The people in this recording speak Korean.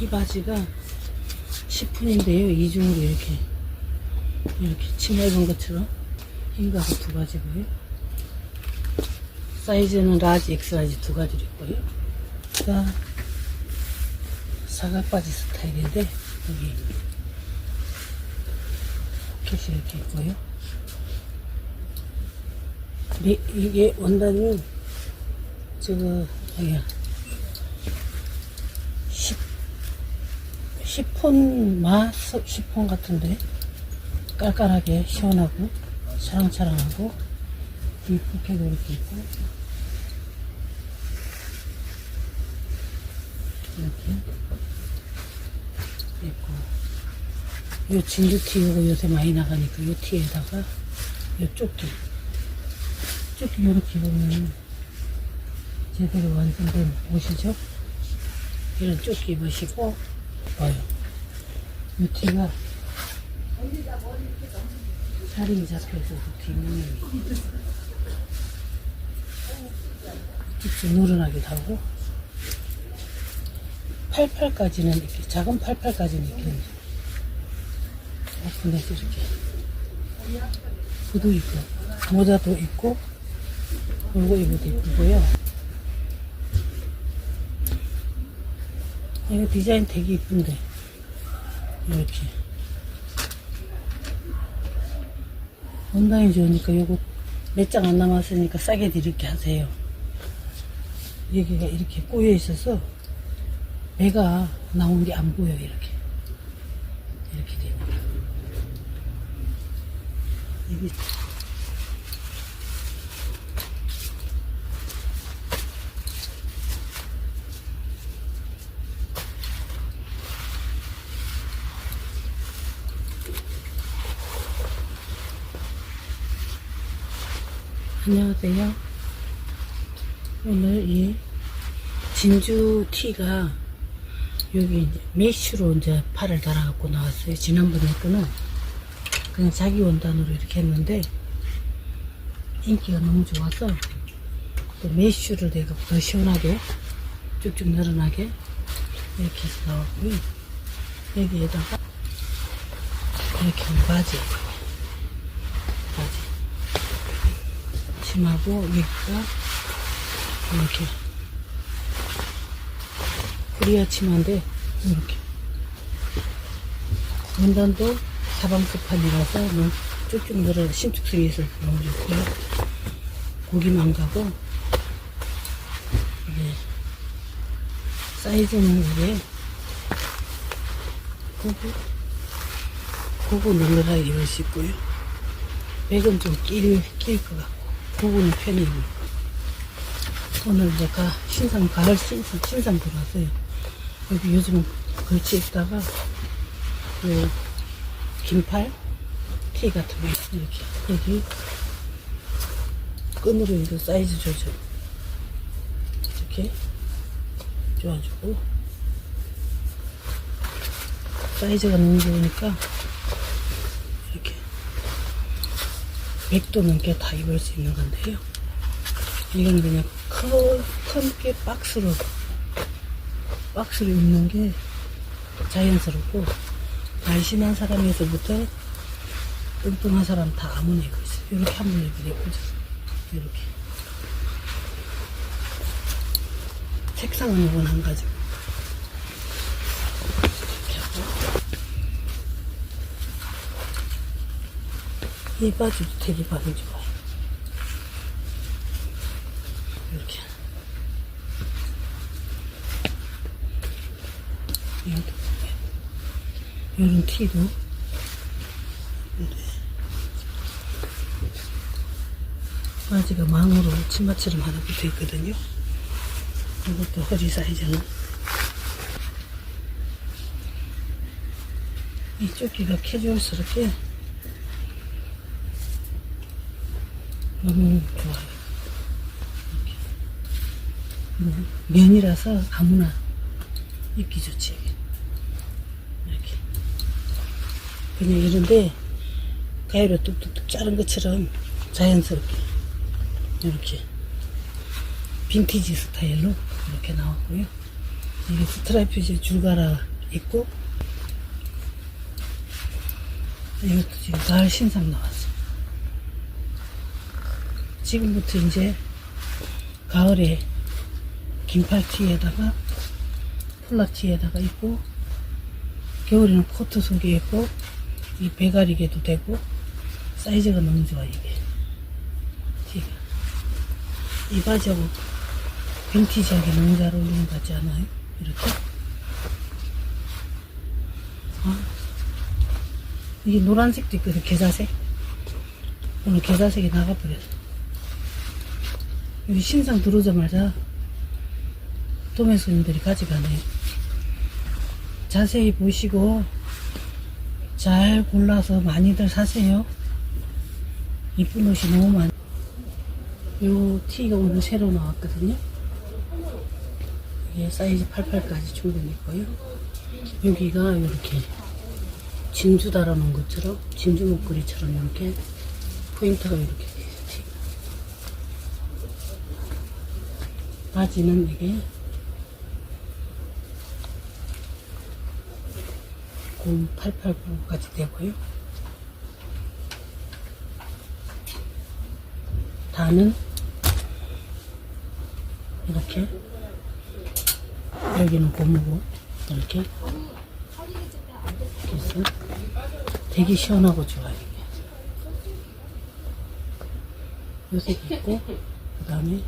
이 바지가 10푼인데요. 이중으로 이렇게 이렇게 치마 입은 것처럼 흰가고 두 가지고요. 사이즈는 라지, 엑스라지 두 가지로 있고요. 자, 사각바지 스타일인데 여기 포켓이 이렇게 있고요. 이- 이게 원단이 저거 10 10폰 마 10폰 같은데? 깔깔하게 시원하고 차랑차랑하고 이 포켓도 이렇게 있고. 이렇게. 있고. 요 진주티 요거 요새 많이 나가니까 요 티에다가 요 조끼 조끼 요렇게 보면 제대로 완성된 옷이죠? 이런 조끼 입으시고 봐요 요 티가 살이 잡혀서 그 뒷면이 쭉쭉 늘어나기도 하고 88까지는 이렇게 작은 88까지는 이렇게 오픈해서 이렇게 구두 있고 모자도 있고 그리고 이것도 이쁘고요. 이거 디자인 되게 이쁜데 이렇게. 원단이 좋으니까 요거 몇 장 안 남았으니까 싸게 드릴게 하세요. 여기가 이렇게 꼬여 있어서 배가 나온 게 안 보여 이렇게. 이렇게 됩니다 여 안녕하세요 오늘 이 진주 티가 여기 이제 메쉬로 이제 팔을 달아갖고 나왔어요. 지난번에 거는 그냥 자기 원단으로 이렇게 했는데 인기가 너무 좋아서 또 메쉬를 내가 더 시원하게 쭉쭉 늘어나게 이렇게 해서 나왔고요. 여기에다가 이렇게 바지 치마고 여기가 이렇게. 코리아 치마인데 이렇게. 원단도 사방스판이라서 뭐 쭉쭉 늘어 있어서 너무 좋고요. 고기만 가고 이게 사이즈는 이게 고구 고구 늘러라 이럴 수 있고요. 백은 좀 낄 낄것 같고 고구는 편이고 오늘 내가 신상 가을 신상 신상 들어왔어요. 여기 요즘 걸치 입다가 그 긴팔 티 같은 거 이렇게. 여기 끈으로 이거 사이즈 조절. 이렇게 좋아주고. 사이즈가 너무 좋으니까 이렇게 100도 넘게 다 입을 수 있는 건데요. 이건 그냥 큰게 박스로 박스로 입는 게 자연스럽고 날씬한 사람에서부터 뚱뚱한 사람 다 아무나 입고 있어요. 이렇게 한 번 입으면 예쁘죠. 이렇게 색상은 이건 한 가지. 이렇게 하고 이 바지도 되게 반응 좋아요. 이렇게 이것도 이런 티도 이래. 바지가 망으로 치마처럼 하나 붙어 있거든요. 이것도 허리 사이즈는 이 조끼가 캐주얼스럽게 너무 좋아요. 음, 면이라서 아무나 입기 좋지. 이렇게. 그냥 이런데 가위로 뚝뚝뚝 자른 것처럼 자연스럽게 이렇게 빈티지 스타일로 이렇게 나왔고요. 이게 스트라이프 이제 줄가라 있고 이것도 지금 가을 신상 나왔어. 지금부터 이제 가을에 긴팔 티에다가 폴라 티에다가 입고 겨울에는 코트 속에 입고 이 배가리개도 되고 사이즈가 너무 좋아 이게. 티가 이 바지하고 빈티지하게 너무 잘 어울리는 것 같지 않아요? 이렇게? 아, 이게 노란색도 있거든 계자색? 오늘 계자색이 나가버렸어 여기 신상 들어오자마자 도매 손님들이 가져가네요 자세히 보시고 잘 골라서 많이들 사세요. 이쁜 옷이 너무 많아 요 티가 오늘 새로 나왔거든요. 이게 사이즈 88까지 충분히 있고요. 여기가 이렇게 진주 달아놓은 것처럼 진주 목걸이처럼 이렇게 포인트가 이렇게 돼요 티. 바지는 이게 곰 889까지 되고요. 다는 이렇게 여기는 고무고 이렇게 해서 되게 시원하고 좋아요. 요색 있고 그 다음에